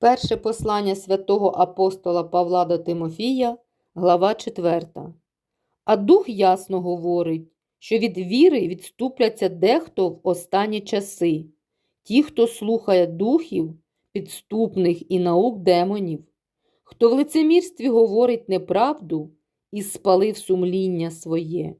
Перше послання святого апостола Павла до Тимофія, глава 4. А дух ясно говорить, що від віри відступляться дехто в останні часи, ті, хто слухає духів, підступних і наук демонів, хто в лицемірстві говорить неправду і спалив сумління своє,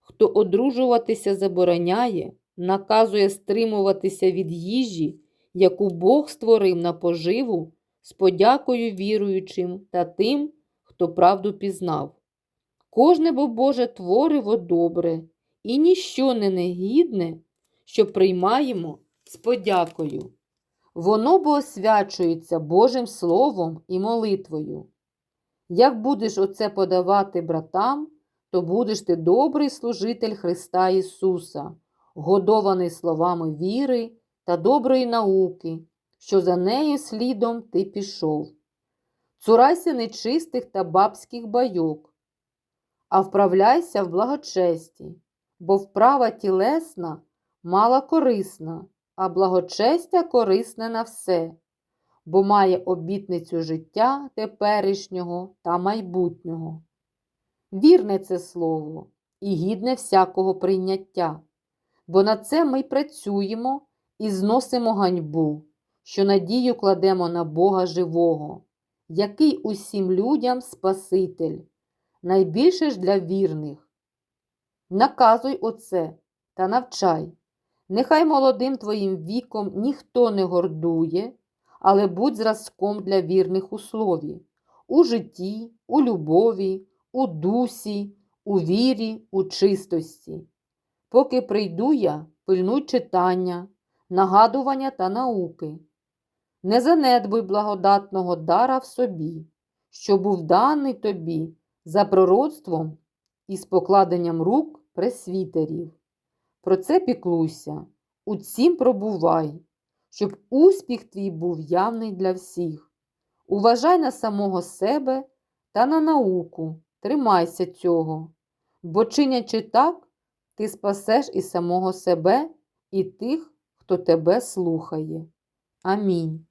хто одружуватися забороняє, наказує стримуватися від їжі, яку Бог створив на поживу з подякою віруючим та тим, хто правду пізнав. Кожне бо Боже твориво добре і ніщо не негідне, що приймаємо з подякою. Воно бо освячується Божим Словом і молитвою. Як будеш оце подавати братам, то будеш ти добрий служитель Христа Ісуса, годований словами віри та доброї науки, що за нею слідом ти пішов. Цурайся нечистих та бабських байок, а вправляйся в благочесті, бо вправа тілесна мала корисна, а благочестя корисне на все, бо має обітницю життя теперішнього та майбутнього. Вірне це слово і гідне всякого прийняття, бо на це ми працюємо і зносимо ганьбу, що надію кладемо на Бога живого, який усім людям Спаситель, найбільше ж для вірних. Наказуй оце та навчай. Нехай молодим твоїм віком ніхто не гордує, але будь зразком для вірних у слові, у житті, у любові, у дусі, у вірі, у чистості. Поки прийду я, пильнуй читання, нагадування та науки. Не занедбуй благодатного дара в собі, що був даний тобі за пророцтвом і з покладенням рук пресвітерів. Про це піклуйся, у цім пробувай, щоб успіх твій був явний для всіх. Уважай на самого себе та на науку, тримайся цього, бо чинячи так, ти спасеш і самого себе, і тих, хто тебе слухає. Амінь.